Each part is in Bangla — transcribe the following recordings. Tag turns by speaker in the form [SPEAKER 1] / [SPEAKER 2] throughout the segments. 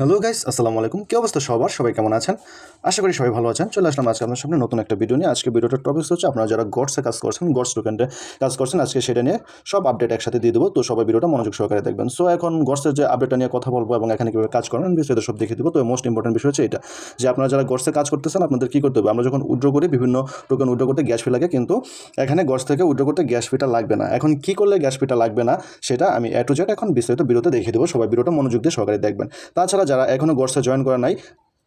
[SPEAKER 1] হ্যালো গাইস আসসালামু আলাইকুম। কি অবস্থা সবার? সবাই কেমন আছেন? আশা করি সবাই ভালো আছেন। চলে আসলাম আজকে আপনার সামনে নতুন একটা ভিডিও নিয়ে। আজকে ভিডিওটার টপিক হচ্ছে আপনারা যারা গডসে কাজ করছেন গডস টোকেন্টে কাজ করছেন, আজকে সেটা নিয়ে সব আপডেট একসাথে দিয়ে দেবো। তো সবাই ভিডিওটা মনোযোগ সহকারে দেখবেন। সো এখন গডসের যে আপডেটটা নিয়ে কথা বলব এবং এখানে কীভাবে কাজ করবেন বিষয়টা সব দেখিয়ে দেবো। তো মোস্ট ইম্পর্টেন্ট বিষয় হচ্ছে এটা, যে আপনারা যারা গডসে কাজ করতেছেন, আপনাদের কী করতে হবে? আমরা যখন উইড্রো করি, বিভিন্ন টোকেন উইড্রো করতে গ্যাস ফি লাগে, কিন্তু এখানে গডস থেকে উইড্রো করতে গ্যাস ফিটা লাগবে না। এখন কী করলে গ্যাস ফিটা লাগবে না, সেটা আমি এ টু জেড এখন বিস্তারিত ভিডিওতে দেখিয়ে দেবো। সবাই ভিডিওটা মনোযোগ দিয়ে সহকারে দেখবেন। তাছাড়া যারা এখনও গোর্সা জয়েন করা নাই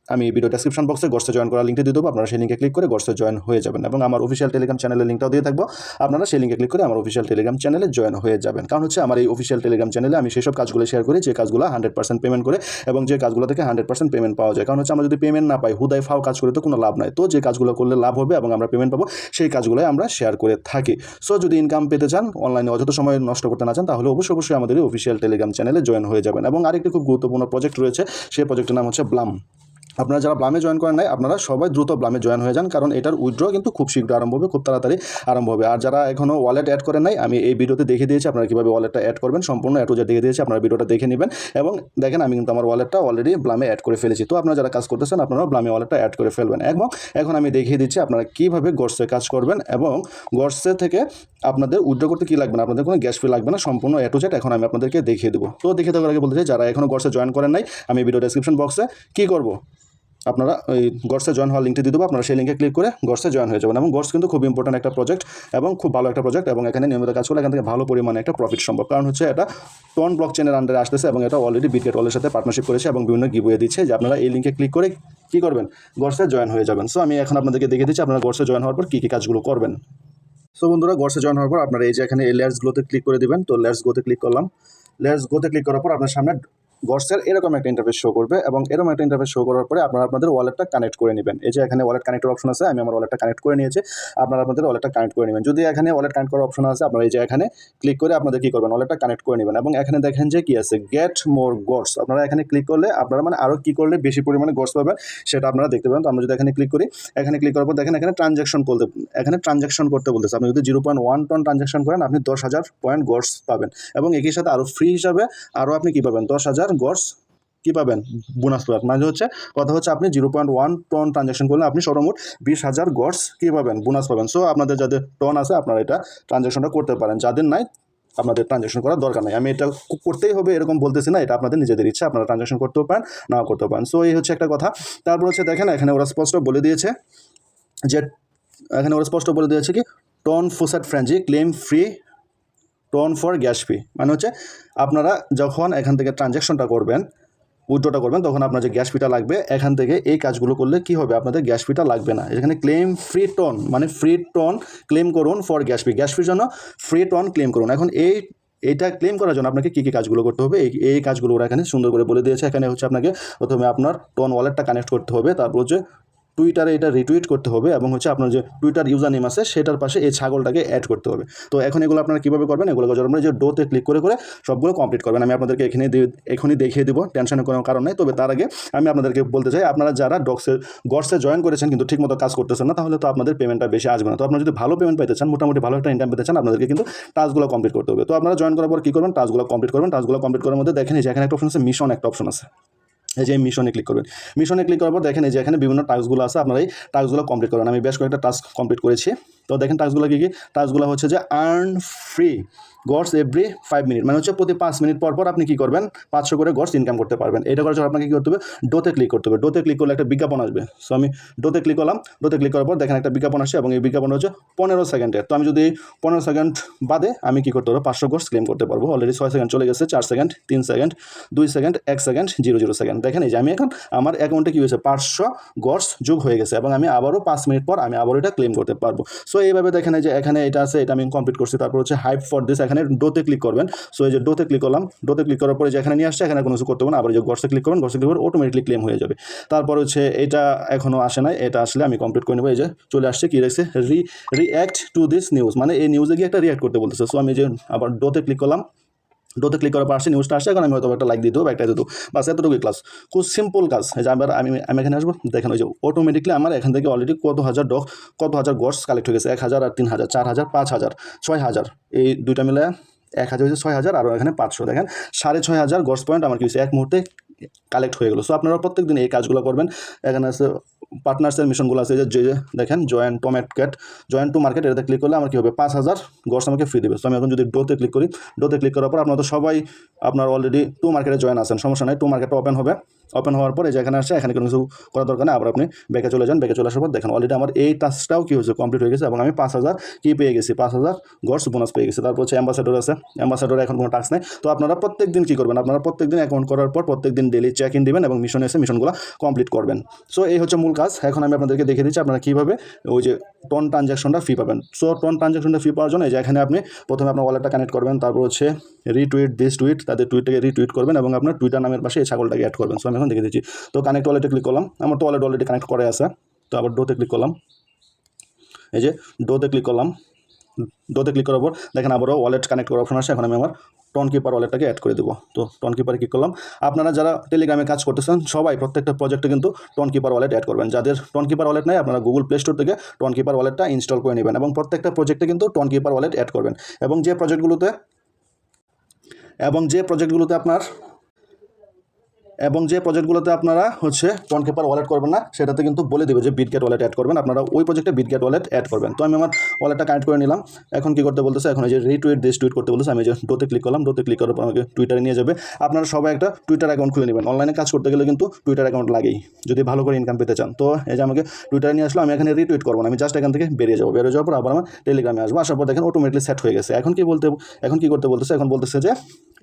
[SPEAKER 1] আমি ভিডিও ডেসক্রিপশন বক্সে গর্সে জয়েন করার লিঙ্কটি দিয়ে দেবো। আপনারা সেই লিঙ্কে ক্লিক করে গর্সে জয়েন হয়ে যাবেন এবং আমার অফিসিয়াল টেলিগ্রাম চ্যানেলের লিঙ্কটাও দিয়ে থাকব। আপনারা সেই লিঙ্কে ক্লিক করে আমার অফিসিয়াল টেলিগ্রাম চ্যানেলে জয়েন হয়ে যাবেন। কারণ হচ্ছে আমার এই অফিসিয়াল টেলিগ্রাম চ্যানেলে আমি সেসব কাজগুলো শেয়ার করি, যে কাজগুলো হান্ড্রেড পার্সেন্ট পেমেন্ট করে এবং যে কাজগুলো থেকে হান্ড্রেড পার্সেন্ট পেমেন্ট পাওয়া যায়। কারণ হচ্ছে আমরা যদি পেমেন্ট না পাই, হুদায় ফাও কাজ করে তো কোনো লাভ নাই। তো যে কাজগুলো করলে লাভ হবে এবং আমরা পেমেন্ট পাবো, সেই কাজগুলোই আমরা শেয়ার করে থাকি। সো যদি ইনকাম পেতে চান অনলাইনে অযথা সময় নষ্ট করতে না চান, তাহলে অবশ্যই অবশ্যই আমাদের অফিসিয়াল টেলিগ্রাম চ্যানেলে জয়েন হয়ে যাবেন। এবং আরেকটি খুব গুরুত্বপূর্ণ প্রজেক্ট রয়েছে, সেই প্রজেক্টের নাম হচ্ছে ব্লাম আপনারা যারা ব্লামে জয়েন করেন নাই, আপনারা সবাই দ্রুত ব্লামে জয়েন হয়ে যান, কারণ এটার উইথড্র কিন্তু খুব শীঘ্র আরম্ভ হবে, খুব তাড়াতাড়ি আরম্ভ হবে। আর যারা এখনও ওয়ালেট অ্যাড করেন নাই, আমি এই ভিডিওতে দেখিয়ে দিয়েছি, আপনারা কীভাবে ওয়ালেটটা অ্যাড করবেন, সম্পূর্ণ অ্যাড যে দেখে দিয়েছি, আপনারা ভিডিওটা দেখে নেবেন। এবং দেখেন, আমি কিন্তু আমার ওয়ালেটটা অলরেডি ব্লামে অ্যাড করে ফেলেছি। তো আপনারা যারা কাজ করতেছেন আপনারা ব্লামে ওয়ালেটটা অ্যাড করে ফেলবেন। এবং এখন আমি দেখিয়ে দিচ্ছি, আপনারা কীভাবে গর্সে কাজ করবেন এবং গর্সে থেকে আপনাদের উইথড্র করতে কী লাগবে না, আপনাদের কোনো গ্যাস ফি লাগবে না, সম্পূর্ণ এ টু এখন আমি আপনাদেরকে দেখিয়ে দেবো। তো দেখিয়ে দেওয়ার আগে বলতে চাই, যারা এখনও গর্সে জয়েন করেন নাই, আমি ভিডিও ডেসক্রিপশন বক্সে কী করব? আপনারা ওই গর্সে জয়েন হওয়ার লিঙ্কটি দিয়ে দেবো। আপনারা সেই লিঙ্কে ক্লিক করে গর্সে জয়েন হয়ে যাবেন। এবং গর্স কিন্তু খুব ইম্পর্টেন্ট একটা প্রজেক্ট এবং খুব ভালো একটা প্রজেক্ট এবং এখানে নিয়মিত কাজ করলে এখান থেকে ভালো পরিমাণে একটা প্রফিট সম্ভব। কারণ হচ্ছে এটা টন ব্লক চেনের আন্ডারে আসতেছে এবং এটা অলরেডি বিটগেট ওয়ালের সাথে পার্টনারশিপ করেছে এবং বিভিন্ন গিবয়ে দিচ্ছে। যে আপনারা এই লিঙ্কে ক্লিক করে কী করবেন? গর্সে জয়েন হয়ে যাবেন। সো আমি এখন আপনাদেরকে দেখিয়ে দিচ্ছি আপনারা গর্সে জয়েন হওয়ার পর কী কী কাজগুলো করবেন। সো বন্ধুরা গর্সে জয়েন হওয়ার পর আপনারা এই যে এখানে এই লেয়ার্সগুলোতে ক্লিক করে দিবেন। তো লেয়ার্স গোতে ক্লিক করলাম। লেয়ার্স গোতে ক্লিক করার পর আপনার সামনে গর্সের এরকম একটা ইন্টারফেস শো করবে এবং এরকম একটা ইন্টারফেস শো করার পরে আপনারা আপনাদের ওয়ালেটটা কানেক্ট করে নেবেন। এই যে এখানে ওয়ালেট কানেক্টের অপশন আছে, আমি আমার ওয়ালেটটা কানেক্ট করে নিয়েছি, আপনারা আপনাদের ওয়ালেটটা কানেক্ট করে নেবেন। যদি এখানে ওয়ালেট কানেক্ট করার অপশন আছে, আপনারা এই যে এখানে ক্লিক করে আপনাদের কী করবেন ওয়ালেটটা কানেক্ট করে নেবেন। এবং এখানে দেখেন যে কি আছে গেট মোর গর্স আপনারা এখানে ক্লিক করলে আপনারা মানে আরও কী করলে বেশি পরিমাণে গর্স পাবেন, সেটা আপনারা দেখতে পাবেন। তো আমরা যদি এখানে ক্লিক করি, এখানে ক্লিক করার পর দেখেন এখানে ট্রানজ্যাকশন করতে, এখানে ট্রানজ্যাকশন করতে বলতেছে। আপনি যদি zero point one ton transaction করেন, আপনি দশ হাজার পয়েন্ট গর্স পাবেন। এবং একই সাথে আরও ফ্রি হিসাবে আরও আপনি কী পাবেন, দশ হাজার গর্স কী পাবেন? বোনাস পাবেন মানে হচ্ছে, কথা হচ্ছে আপনি zero point one ton transaction করলে আপনি সর্বমোট বিশ হাজার গড়স কী পাবেন? বোনাস পাবেন। সো আপনাদের যাদের টন আছে, আপনারা এটা ট্রানজ্যাকশনটা করতে পারেন। যাদের নাই, আপনাদের ট্রানজ্যাকশন করার দরকার নেই। আমি এটা করতেই হবে, এরকম বলতেছি না, এটা আপনাদের নিজেদের ইচ্ছা, আপনারা ট্রানজ্যাকশন করতেও পারেন, নাও করতেও পারেন। সো এই হচ্ছে একটা কথা। তারপর হচ্ছে দেখেন, এখানে ওরা স্পষ্ট বলে দিয়েছে যে, এখানে ওরা স্পষ্ট বলে দিয়েছে কি টন ফুসাট frenzy claim free ton for gas fee মানে হচ্ছে আপনারা যখন এখান থেকে ট্রানজ্যাকশনটা করবেন উইথড্রটা করবেন, তখন আপনার যে গ্যাস ফিটা লাগবে, এখান থেকে এই কাজগুলো করলে কি হবে? আপনাদের গ্যাস ফিটা লাগবে না। এখানে ক্লেম ফ্রি টন মানে ফ্রি টন ক্লেম করুন ফর গ্যাস ফি গ্যাস ফির জন্য ফ্রি টন ক্লেম করুন। এখন এই, এইটা ক্লেম করার জন্য আপনাকে কী কী কাজগুলো করতে হবে? এই এই কাজগুলো ওরা এখানে সুন্দর করে বলে দিয়েছে। এখানে হচ্ছে আপনাকে প্রথমে আপনার টন ওয়ালেটটা কানেক্ট করতে হবে। তারপর হচ্ছে টুইটারে এটা রিটুইট করতে হবে এবং হচ্ছে আপনার যে টুইটার ইউজার নেম আছে, সেটার পাশে এই ছাগলটাকে অ্যাড করতে হবে। তো এখন এগুলো আপনারা কীভাবে করবেন? এগুলো আপনারা যে ডোতে ক্লিক করে করে সবগুলো কমপ্লিট করবেন। আমি আপনাদেরকে এখানে এখনই দেখিয়ে দেবো টেনশনের কোনো কারণ নেই। তবে তার আগে আমি আপনাদেরকে বলতে চাই, আপনারা যারা ডক্সে গডসে জয়েন করেছেন কিন্তু ঠিকমতো কাজ করতেছেন না, তাহলে তো আপনাদের পেমেন্টটা বেশি আসবে না। তো আপনারা যদি ভালো পেমেন্ট পেতে চান, মোটামুটি ভালো একটা ইনকাম পেতে চান, আপনাদেরকে কিন্তু টাস্কগুলো কমপ্লিট করতে হবে। তো আপনারা জয়েন করার পর কী করবেন? টাস্কগুলো কমপ্লিট করবেন। টাস্কগুলো কমপ্লিট করার মধ্যে দেখেন যে এখানে একটা অপশন আছে মিশন একটা অপশন আছে। এই যে মিশনে ক্লিক করবেন। মিশনে ক্লিক করার পর দেখেন এই যে এখানে বিভিন্ন টাস্কগুলো আছে, আপনারা এই টাস্কগুলো কমপ্লিট করবেন আমি বেশ কয়েকটা টাস্ক কমপ্লিট করেছি। তো দেখেন টাস্কগুলো কী কী? টাস্কগুলো হচ্ছে যে earn free gods every five minute মানে হচ্ছে প্রতি পাঁচ মিনিট পর পর আপনি কী করবেন? পাঁচশো করে গডস ইনকাম করতে পারবেন। এটা করার জন্য আপনাকে কী করতে হবে? ডোতে ক্লিক করতে হবে। ডোতে ক্লিক করলে একটা বিজ্ঞাপন আসবে। সো আমি ডোতে ক্লিক করলাম। ডোতে ক্লিক করার পর দেখেন একটা বিজ্ঞাপন আসে এবং এই বিজ্ঞাপন হচ্ছে পনেরো সেকেন্ডের তো আমি যদি পনেরো সেকেন্ড বাদে আমি কী করতে পারব? পাঁচশো গডস ক্লেম করতে পারব। অলরেডি ছয় সেকেন্ড চলে গেছে, চার সেকেন্ড তিন সেকেন্ড দুই সেকেন্ড এক সেকেন্ড জিরো জিরো সেকেন্ড দেখেন এই যে আমি এখন আমার অ্যাকাউন্টে কী হয়েছে? পাঁচশো গডস যোগ হয়ে গেছে এবং আমি আবারও পাঁচ মিনিট পর আমি আবারও এটা ক্লেম করতে পারব। সো এইভাবে দেখেন যে এখানে এটা আছে, এটা আমি কমপ্লিট করছি। তারপর হচ্ছে হাইপ ফর দিস এখানে ডোতে ক্লিক করবেন। সো এই যে ডোতে ক্লিক করলাম ডোতে ক্লিক করার পরে যে এখানে নিয়ে আসছে, এখানে কোনো কিছু করতে হবে না। আবার যে গর্সে ক্লিক করবেন গর্সে ক্লিক করে অটোমেটিকলি ক্লেম হয়ে যাবে। তারপর হচ্ছে এটা এখনও আসে নাই, এটা আসলে আমি কমপ্লিট করে নেব। এই যে চলে আসছে কী রয়েছে? রি রিঅ্যাক্ট টু দিস নিউজ মানে এই নিউজে গিয়ে একটা রিঅ্যাক্ট করতে বলতেছে। সো আমি যে আবার ডোতে ক্লিক করলাম ডোতে ক্লিক করার পর আসছে নিউজটা আসছে এখন আমি হয়তো একটা লাইক দিয়ে দেবো, একটা দেবো। বাস, এতটুকুই ক্লাস খুব সিম্পল কাজ। যে আবার আমি আমি এখানে আসব, দেখেন ওই যে অটোমেটিকলি আমার এখান থেকে অলরেডি কত হাজার ডক কত হাজার গডস কালেক্ট হয়ে গেছে। এক হাজার আর তিন হাজার, চার হাজার, পাঁচ হাজার, ছয় হাজার। এই দুইটা মিলে এক হাজার হয়েছে ছয় হাজার আরও এখানে পাঁচশো। দেখেন, সাড়ে ছয় হাজার গডস পয়েন্ট আমার কি হয়েছে? এক মুহূর্তে কালেক্ট হয়ে গেলো। সো আপনারা প্রত্যেক দিন এই কাজগুলো করবেন। এখানে আছে পার্টনার্সের মিশনগুলো আছে যে যে দেখেন joint to market joint to market এটাতে ক্লিক করলে আমার কী হবে? পাঁচ হাজার গর্স আমাকে ফ্রি দেবে। সো আমি এখন যদি ডোতে ক্লিক করি ডোতে ক্লিক করার পর আপনারা তো সবাই আপনার অলরেডি টু মার্কেটে জয়েন আছেন, সমস্যা নাই টু মার্কেটটা ওপেন হবে। ওপেন হওয়ার পরে যেখানে আসছে, এখানে কোনো কিছু করার দরকার নেই, আবার আপনি ব্যাকে চলে যান ব্যাকে চলে আসার পর দেখেন অলরেডি আমার এই টাস্কটাও কী হয়েছে কমপ্লিট হয়ে গেছে এবং আমি পাঁচ হাজার কী পেয়ে গেছি? পাঁচ হাজার গর্স বোনাস পেয়ে গেছি। তারপর হচ্ছে অ্যাম্বাসাডর আছে অ্যাম্বাসাডর এখন কোনো টাস্ক নেই। তো আপনারা প্রত্যেক দিন কী করবেন? আপনারা প্রত্যেক দিন অ্যাকাউন্ট করার পর প্রত্যেক দিন ডেলি চেক ইন দেবেন এবং মিশনে এসে মিশনগুলো কমপ্লিট করবেন। সো এই হচ্ছে মূল কাজ। এখন আমি আপনাদেরকে দেখিয়ে দিচ্ছি আপনারা কীভাবে ওই যে টন ট্রানজ্যাকশনটা ফি পাবেন। সো টন ট্রানজ্যাকশনটা ফি পাওয়ার জন্য এখানে আপনি প্রথমে আপনার ওয়ালেটটা কানেক্ট করবেন, তারপর হচ্ছে রিটুইট দিস টুইট তাদের টুইটটাকে রিটুইট করবেন এবং আপনার টুইটার নামের পাশে এই ছাগলটাকে অ্যাড করবেন। সো আমি এখন দেখে দিচ্ছি। তো কানেক্ট ওয়ালেটে ক্লিক করলাম। আমার তো ওয়ালেট অলরেডি কানেক্ট করে আছে। তো, আবার ডোতে ক্লিক করলাম। এই যে ডোতে ক্লিক করলাম। ডোতে ক্লিক করার পর দেখেন আবারও ওয়ালেট কানেক্ট করার অপশন আসে। এখন আমি আমার টন কিপার ওয়ালেটটাকে অ্যাড করে দেবো। তো টন কিপারে ক্লিক করলাম। আপনারা যারা টেলিগ্রামে কাজ করতেছেন, সবাই প্রত্যেকটা প্রজেক্টে কিন্তু টন কিপার ওয়ালেট অ্যাড করবেন। যাদের টন কিপার ওয়ালেট নাই, আপনারা গুগল প্লে স্টোর থেকে টন কিপার ওয়ালেটটা ইনস্টল করে নেবেন এবং প্রত্যেকটা প্রজেক্টে কিন্তু টন কিপার ওয়ালেট অ্যাড করবেন। এবং যে প্রজেক্টগুলোতে এবং যে প্রজেক্টগুলোতে আপনার এবং যে প্রজেক্টগুলোতে আপনারা হচ্ছে টন কিপার ওয়ালেট করবেন না, সেটাতে কিন্তু বলে দেবে যে বিটগেট ওয়ালেট অ্যাড করবেন। আপনারা ওই প্রজেক্টে বিটগেট ওয়ালেট অ্যাড করবেন। তো আমি আমার ওয়ালেটটা কানেক্ট করে নিলাম। এখন কি করতে বলতেছে? এখন এই যে রিটুইট দিস টুইট করতে বলতেছে। আমি যে ডোতে ক্লিক করলাম। ডোতে ক্লিক করার পর আমাকে টুইটারে নিয়ে যাবে। আপনারা সবাই একটা টুইটার অ্যাকাউন্ট খুলে নেবেন। অনলাইনে কাজ করতে গেলে কিন্তু টুইটার অ্যাকাউন্ট লাগেই, যদি ভালো করে ইনকাম পেতে চান। তো এই যে আমাকে টুইটারে নিয়ে আসলো, আমি এখানে রিটুইট করব না। আমি জাস্ট এখান থেকে বেরিয়ে যাব। বেরিয়ে যাওয়ার পর আবার আমার টেলিগ্রামে আসব। আসার পর দেখেন অটোমেটিকলি সেট হয়ে গেছে। এখন কি বলতে, এখন কি করতে বলতেছে? এখন বলতেছে যে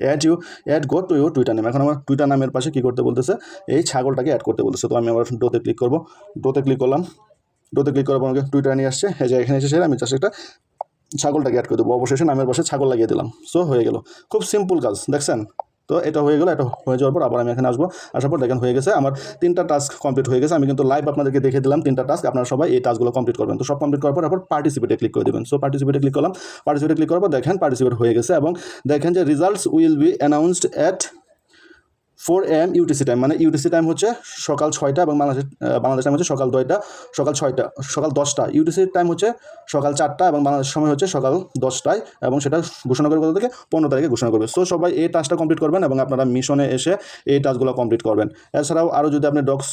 [SPEAKER 1] add you add go to you Twitter name এখন আমার টুইটার নামের পাশে কী করতে বলতেছে? এই ছাগলটাকে অ্যাড করতে বলতেছে। তো আমি আবার ডোতে ক্লিক করব। ডোতে ক্লিক করলাম। ডোতে ক্লিক করার পর আমাকে টুইটার নিয়ে আসছে। এই যে এখানে এসে আমি জাস্ট একটা ছাগলটাকে অ্যাড করে দেবো। অবশেষে নামের পাশে ছাগল লাগিয়ে দিলাম। সো হয়ে গেল। খুব সিম্পল কাজ, দেখছেন? তো এটা হয়ে গেলো, এটা হয়ে যাওয়ার পর আবার আমি এখানে আসব। আসার পর দেখেন হয়ে গেছে, আমার তিনটা টাস্ক কমপ্লিট হয়ে গেছে। আমি কিন্তু লাইভ আপনাদেরকে দেখে দিলাম তিনটা টাস্ক আপনারা সবাই এই টাস্কগুলো কমপ্লিট করবেন। তো সব কমপ্লিট করার পর আবার পার্টিসিপেটে ক্লিক করে দেবেন। সো পার্টিসিপেটে ক্লিক করলাম। পার্টিসিপেটে ক্লিক করার পর দেখেন পার্টিসিপেট হয়ে গেছে এবং দেখেন যে results will be announced at four AM UTC time মানে ইউটিসি টাইম হচ্ছে সকাল ছয়টা এবং বাংলাদেশ বাংলাদেশ টাইম হচ্ছে সকাল দশটা, সকাল ছয়টা, সকাল দশটা। ইউটিসি টাইম হচ্ছে সকাল চারটা এবং বাংলাদেশ সময় হচ্ছে সকাল দশটায় এবং সেটা ঘোষণা করবে কত থেকে পনেরো তারিখে ঘোষণা করবে। সো সবাই এই টাস্কটা কমপ্লিট করবেন এবং আপনারা মিশনে এসে এই টাস্কগুলো কমপ্লিট করবেন। এছাড়াও আরও যদি আপনি ডক্স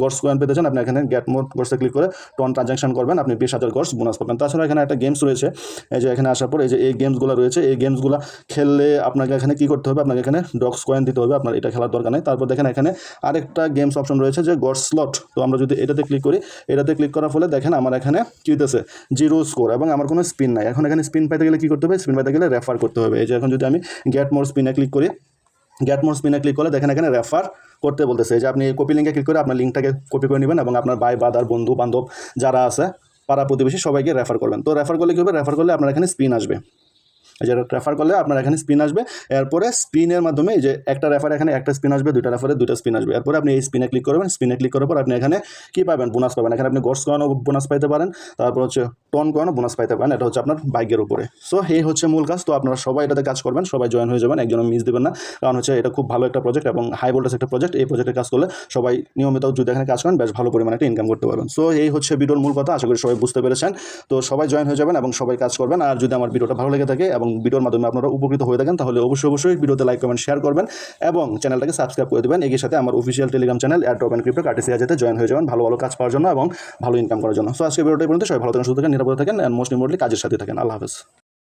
[SPEAKER 1] গর্স কয়েন পেতে চান, আপনি এখানে গেট মোড গর্সে ক্লিক করে টন ট্রানজাকশন করবেন। আপনি বিশ হাজার গর্স বোনাস পাবেন। তাছাড়া এখানে একটা গেমস রয়েছে, এই যে এখানে আসার পর এই যে এই গেমসগুলো রয়েছে, এই গেমসগুলো খেললে আপনাকে এখানে কী করতে হবে? আপনাকে এখানে ডক্স কয়েন দিতে হবে, আপনার এটা খেলার দরকার নেই। তারপর দেখেন এখানে আরেকটা গেমস অপশন রয়েছে যে গড স্লট তো আমরা যদি এটাতে ক্লিক করি, এটাতে ক্লিক করার ফলে দেখেন আমার এখানে কী হইতেছে? জিরো স্কোর এবং আমার কোনো স্পিন নাই। এখন এখানে স্পিন পাইতে গেলে কী করতে হবে? স্পিন পাইতে গেলে রেফার করতে হবে। এই যে এখন যদি আমি গেট মোর স্পিনে ক্লিক করি গেট মোর স্পিনে ক্লিক করলে দেখেন এখানে রেফার করতে বলতেছে। যে আপনি কপি লিঙ্কে ক্লিক করে আপনার লিঙ্কটাকে কপি করে নেবেন এবং আপনার ভাই বাদার বন্ধু, বান্ধব যারা আছে, পাড়া প্রতিবেশী সবাইকে রেফার করবেন। তো রেফার করলে কী হবে? রেফার করলে আপনার এখানে স্পিন আসবে। যেটা রেফার করলে আপনার এখানে স্পিন আসবে। এরপরে স্পিনের মাধ্যমে যে একটা রেফার এখানে একটা স্পিন আসবে, দুইটা রেফারে দুইটা স্পিন আসবে। এরপরে আপনি এই স্পিনে ক্লিক করবেন। স্পিনে ক্লিক করার পর আপনি এখানে কী পাবেন? বোনাস পাবেন। এখানে আপনি গোর্স কয়েনও বোনাস পাইতে পারেন। তারপর হচ্ছে টন কয়েনও বোনাস পাইতে পারেন, এটা হচ্ছে আপনার বাইকের উপরে। সো এই হচ্ছে মূল কাজ। তো আপনারা সবাই এটাতে কাজ করবেন, সবাই জয়েন হয়ে যাবেন একজন মিস দেবেন না। কারণ হচ্ছে এটা খুব ভালো একটা প্রজেক্ট এবং হাই ভোল্টেজ একটা প্রজেক্ট এই প্রজেক্টে কাজ করলে সবাই নিয়মিত যদি এখানে কাজ করেন, বেশ ভালো পরিমাণে একটা ইনকাম করতে পারবেন। সো এই হচ্ছে ভিডিওর মূল কথা, আশা করি সবাই বুঝতে পেরেছেন। তো সবাই জয়েন হয়ে যাবেন এবং সবাই কাজ করবেন। আর যদি আমার ভিডিওটা ভালো লেগে থাকে এবং ভিডিওর মাধ্যমে আপনারা উপকৃত হয়ে থাকেন, তাহলে অবশ্যই অবশ্যই ভিডিওতে লাইক কমেন্ট শেয়ার করবেন এবং চ্যানেলটাকে সাবস্ক্রাইব করে দেবেন। এগিয়ে সাথে আমার official Telegram channel airdrop and crypto কার্টিসিয়া যেতে জয়েন হয়ে যাবেন। ভালো ভালো কাজ পাওয়ার জন্য এবং ভালো ইনকাম করার জন্য। সো আজকে ভিডিওটা পর্যন্ত সবাই ভালো থাকেন থাকেন নিরাপদে থাকেন অ্যান্ড মোস্ট ইম্পর্টেন্টলি কাজের সাথে থাকেন। আল্লাহ হাফেজ।